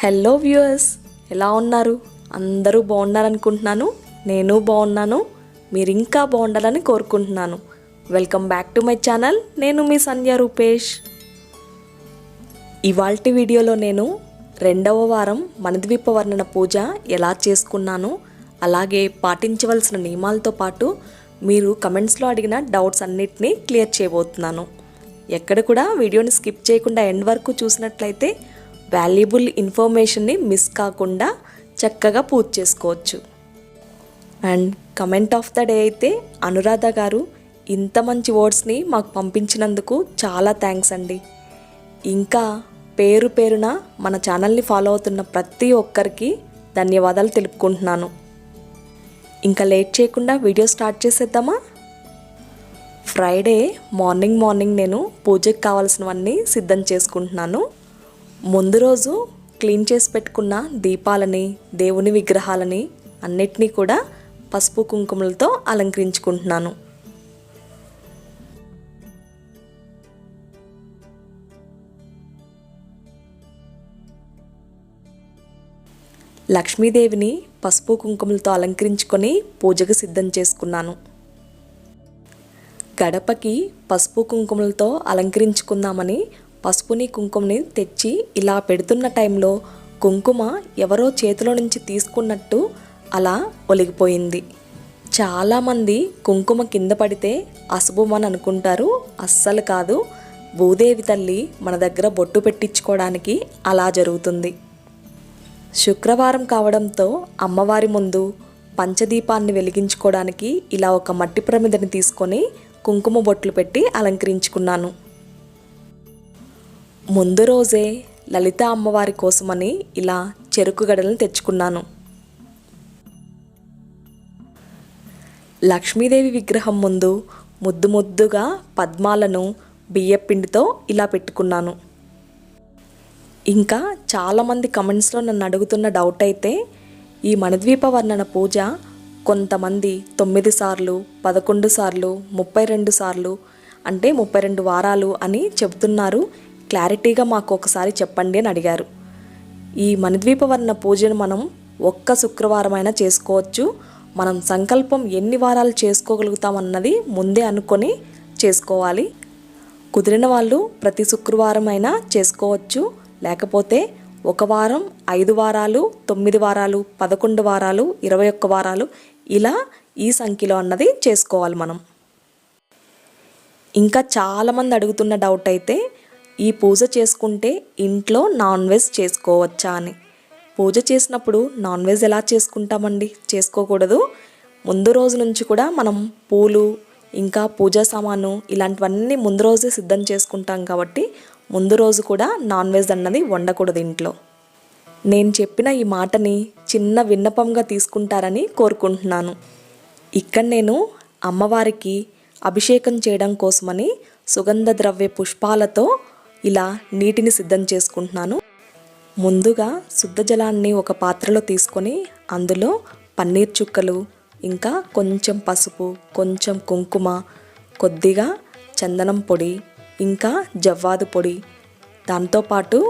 Hello viewers ఎలా ఉన్నారు? అందరూ బాగున్నారనుకుంటున్నాను. నేను బాగున్నాను. మీరు ఇంకా బాగుండాలని కోరుకుంటున్నాను. Welcome back to my channel నేను మీ సంధ్య రూపేష్. ఇవాల్టి వీడియోలో నేను రెండవ వారం మనద్వీప వర్ణన పూజ ఎలా చేసుకున్నాను అలాగే పాటించవలసిన నియమాలతో పాటు మీరు కమెంట్స్లో అడిగిన డౌట్స్ అన్నిటినీ క్లియర్ చేయబోతున్నాను. ఎక్కడ కూడా వీడియోని స్కిప్ చేయకుండా ఎండ్ వరకు చూసినట్లయితే వాల్యుబుల్ ఇన్ఫర్మేషన్ని మిస్ కాకుండా చక్కగా పూర్తి చేసుకోవచ్చు. And comment of the day అయితే అనురాధ గారు ఇంత మంచి వర్డ్స్ని మాకు పంపించినందుకు చాలా థ్యాంక్స్ అండి. ఇంకా పేరు పేరున మన ఛానల్ని ఫాలో అవుతున్న ప్రతి ఒక్కరికి ధన్యవాదాలు తెలుపుకుంటున్నాను. ఇంకా లేట్ చేయకుండా వీడియో స్టార్ట్ చేసేద్దామా? ఫ్రైడే మార్నింగ్ మార్నింగ్ నేను పూజకి కావాల్సినవన్నీ సిద్ధం చేసుకుంటున్నాను. ముందు రోజు క్లీన్ చేసి పెట్టుకున్న దీపాలని దేవుని విగ్రహాలని అన్నిటినీ కూడా పసుపు కుంకుమలతో అలంకరించుకుంటున్నాను. లక్ష్మీదేవిని పసుపు కుంకుమలతో అలంకరించుకొని పూజకు సిద్ధం చేసుకున్నాను. గడపకి పసుపు కుంకుమలతో అలంకరించుకుందామని పసుపుని కుంకుమని తెచ్చి ఇలా పెడుతున్న టైంలో కుంకుమ ఎవరో చేతిలో నుంచి తీసుకున్నట్టు అలా ఒలిగిపోయింది. చాలామంది కుంకుమ కింద పడితే అశుభమని అనుకుంటారు. అస్సలు కాదు. భూదేవి తల్లి మన దగ్గర బొట్టు పెట్టించుకోవడానికి అలా జరుగుతుంది. శుక్రవారం కావడంతో అమ్మవారి ముందు పంచదీపాన్ని వెలిగించుకోవడానికి ఇలా ఒక మట్టి ప్రమిదని తీసుకొని కుంకుమ బొట్లు పెట్టి అలంకరించుకున్నాను. ముందు రోజే లలిత అమ్మవారి కోసమని ఇలా చెరుకు గడలను తెచ్చుకున్నాను. లక్ష్మీదేవి విగ్రహం ముందు ముద్దు ముద్దుగా పద్మాలను బియ్యపిండితో ఇలా పెట్టుకున్నాను. ఇంకా చాలామంది కమెంట్స్లో నన్ను అడుగుతున్న డౌట్ అయితే ఈ మణద్వీప వర్ణన పూజ కొంతమంది తొమ్మిది సార్లు పదకొండు సార్లు ముప్పై రెండు సార్లు అంటే ముప్పై రెండు వారాలు అని చెబుతున్నారు క్లారిటీగా మాకు ఒకసారి చెప్పండి అని అడిగారు. ఈ మణిద్వీప వర్ణ పూజను మనం ఒక్క శుక్రవారమైనా చేసుకోవచ్చు. మనం సంకల్పం ఎన్ని వారాలు చేసుకోగలుగుతామన్నది ముందే అనుకొని చేసుకోవాలి. కుదిరిన వాళ్ళు ప్రతి శుక్రవారం అయినా చేసుకోవచ్చు. లేకపోతే ఒక వారం ఐదు వారాలు తొమ్మిది వారాలు పదకొండు వారాలు ఇరవై ఒక్క వారాలు ఇలా ఈ సంఖ్యలో అన్నది చేసుకోవాలి మనం. ఇంకా చాలామంది అడుగుతున్న డౌట్ అయితే ఈ పూజ చేసుకుంటే ఇంట్లో నాన్ వెజ్ చేసుకోవచ్చా అని. పూజ చేసినప్పుడు నాన్ వెజ్ ఎలా చేసుకుంటామండి? చేసుకోకూడదు. ముందు రోజు నుంచి కూడా మనం పూలు ఇంకా పూజా సామాను ఇలాంటివన్నీ ముందు రోజే సిద్ధం చేసుకుంటాం కాబట్టి ముందు రోజు కూడా నాన్ వెజ్ అన్నది వండకూడదు ఇంట్లో. నేను చెప్పిన ఈ మాటని చిన్న విన్నపంగా తీసుకుంటారని కోరుకుంటున్నాను. ఇక్కడ నేను అమ్మవారికి అభిషేకం చేయడం కోసమని సుగంధ ద్రవ్య పుష్పాలతో ఇలా నీటిని సిద్ధం చేసుకుంటున్నాను. ముందుగా శుద్ధ జలాన్ని ఒక పాత్రలో తీసుకొని అందులో పన్నీర్ చుక్కలు ఇంకా కొంచెం పసుపు కొంచెం కుంకుమ కొద్దిగా చందనం పొడి ఇంకా జవ్వాదు పొడి. దాంతోపాటు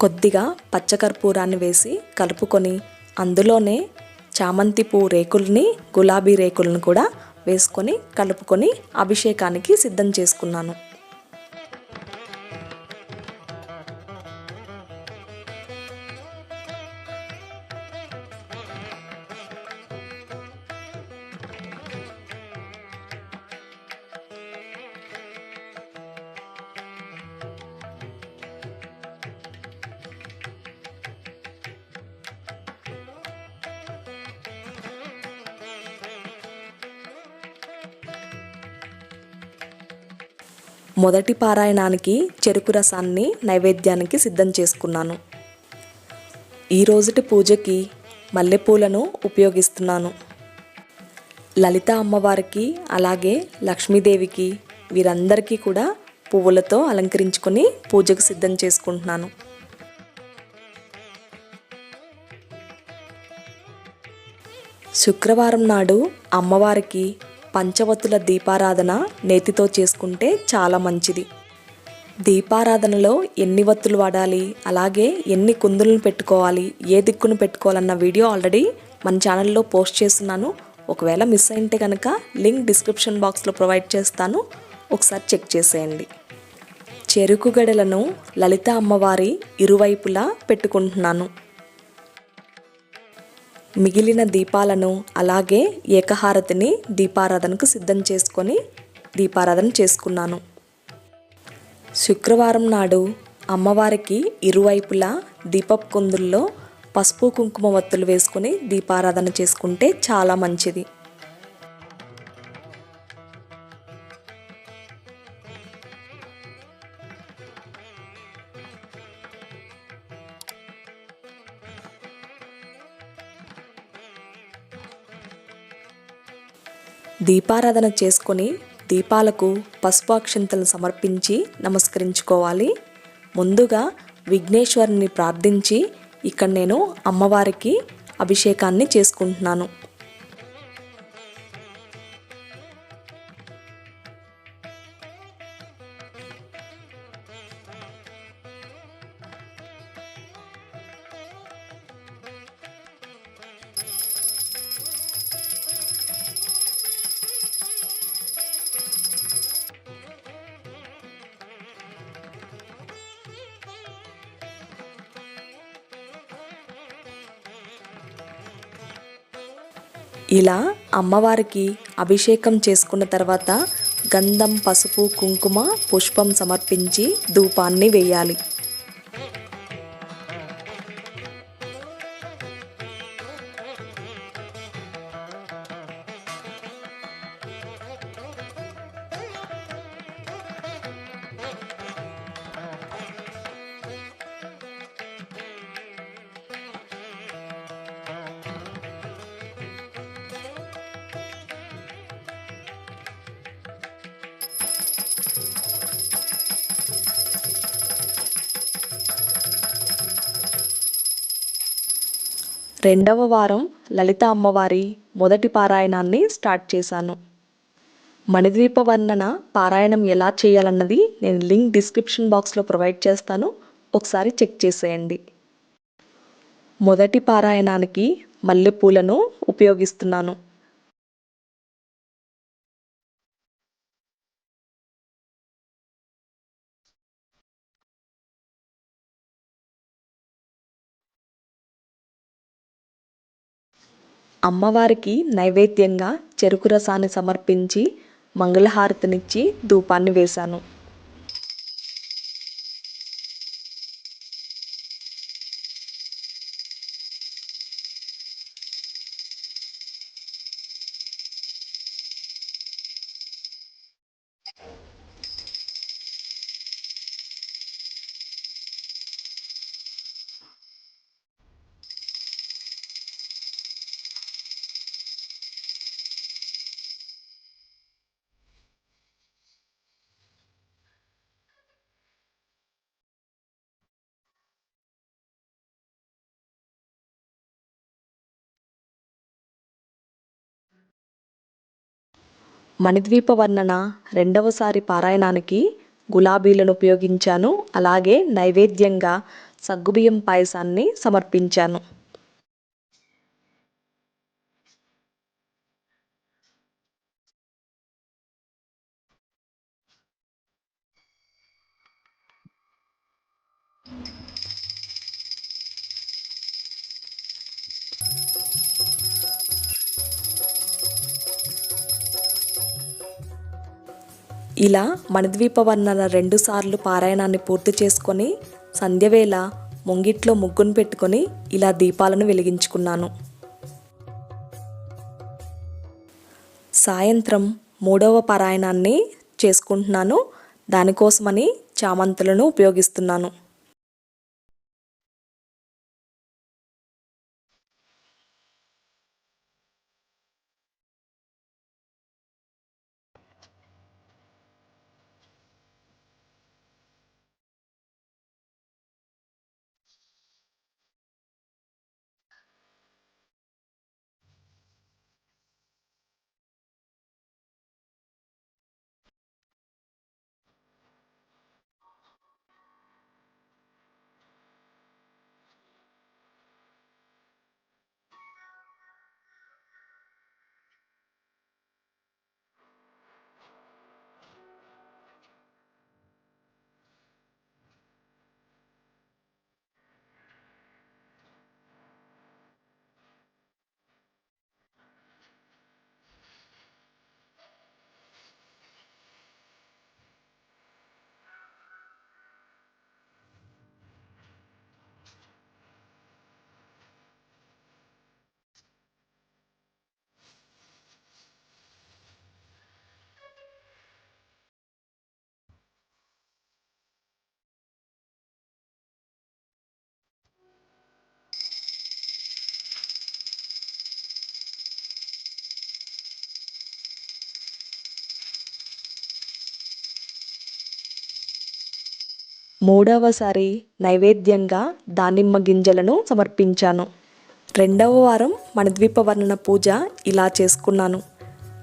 కొద్దిగా పచ్చకర్పూరాన్ని వేసి కలుపుకొని అందులోనే చామంతి పువ్వు రేకుల్ని గులాబీ రేకులను కూడా వేసుకొని కలుపుకొని అభిషేకానికి సిద్ధం చేసుకున్నాను. మొదటి పారాయణానికి చెరుకు రసాన్ని నైవేద్యానికి సిద్ధం చేసుకున్నాను. ఈ రోజుటి పూజకి మల్లెపూలను ఉపయోగిస్తున్నాను. లలిత అమ్మవారికి అలాగే లక్ష్మీదేవికి వీరందరికీ కూడా పువ్వులతో అలంకరించుకొని పూజకు సిద్ధం చేసుకుంటున్నాను. శుక్రవారం నాడు అమ్మవారికి పంచవత్తుల దీపారాధన నేతితో చేసుకుంటే చాలా మంచిది. దీపారాధనలో ఎన్ని వత్తులు వాడాలి అలాగే ఎన్ని కుందులను పెట్టుకోవాలి ఏ దిక్కును పెట్టుకోవాలన్న వీడియో ఆల్రెడీ మన ఛానల్లో పోస్ట్ చేస్తున్నాను. ఒకవేళ మిస్ అయింటే కనుక లింక్ డిస్క్రిప్షన్ బాక్స్లో ప్రొవైడ్ చేస్తాను. ఒకసారి చెక్ చేసేయండి. చెరుకు గడలను లలిత అమ్మవారి ఇరువైపులా పెట్టుకుంటున్నాను. మిగిలిన దీపాలను అలాగే ఏకహారతిని దీపారాధనకు సిద్ధం చేసుకొని దీపారాధన చేసుకున్నాను. శుక్రవారం నాడు అమ్మవారికి ఇరువైపులా దీపపు కుందుల్లో పసుపు కుంకుమ వత్తులు వేసుకొని దీపారాధన చేసుకుంటే చాలా మంచిది. దీపారాధన చేసుకొని దీపాలకు పసుపు అక్షంతలు సమర్పించి నమస్కరించుకోవాలి. ముందుగా విఘ్నేశ్వరుని ప్రార్థించి ఇక్కడ నేను అమ్మవారికి అభిషేకాన్ని చేసుకుంటున్నాను. ఇలా అమ్మవారికి అభిషేకం చేసుకున్న తర్వాత గంధం పసుపు కుంకుమ పుష్పం సమర్పించి ధూపాన్ని వేయాలి. రెండవ వారం లలిత అమ్మవారి మొదటి పారాయణాన్ని స్టార్ట్ చేశాను. మణిద్వీప వర్ణన పారాయణం ఎలా చేయాలన్నది నేను లింక్ డిస్క్రిప్షన్ బాక్స్లో ప్రొవైడ్ చేస్తాను. ఒకసారి చెక్ చేసేయండి. మొదటి పారాయణానికి మల్లెపూలను ఉపయోగిస్తున్నాను. అమ్మవారికి నైవేద్యంగా చెరుకు రసాన్ని సమర్పించి మంగళహారతినిచ్చి ధూపాన్ని వేశాను. మణిద్వీప వర్ణన రెండవసారి పారాయణానికి గులాబీలను ఉపయోగించాను. అలాగే నైవేద్యంగా సగ్గుబియ్యం పాయసాన్ని సమర్పించాను. ఇలా మణిద్వీప వర్ణన రెండుసార్లు పారాయణాన్ని పూర్తి చేసుకొని సంధ్యవేళ ముంగిట్లో ముగ్గును పెట్టుకొని ఇలా దీపాలను వెలిగించుకున్నాను. సాయంత్రం మూడవ పారాయణాన్ని చేసుకుంటున్నాను. దానికోసమని చామంతులను ఉపయోగిస్తున్నాను. మూడవసారి నైవేద్యంగా దానిమ్మ గింజలను సమర్పించాను. రెండవ వారం మణిద్వీప వర్ణన పూజ ఇలా చేసుకున్నాను.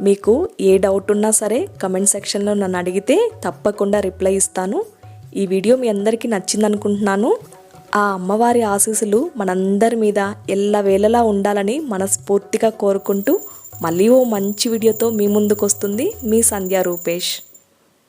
మీకు ఏ డౌట్ ఉన్నా సరే కమెంట్ సెక్షన్లో నన్ను అడిగితే తప్పకుండా రిప్లై ఇస్తాను. ఈ వీడియో మీ అందరికీ నచ్చిందనుకుంటున్నాను. ఆ అమ్మవారి ఆశీస్సులు మనందరి మీద ఎల్లవేళలా ఉండాలని మనస్ఫూర్తిగా కోరుకుంటూ మళ్ళీ ఓ మంచి వీడియోతో మీ ముందుకు వస్తుంది మీ సంధ్యా రూపేష్.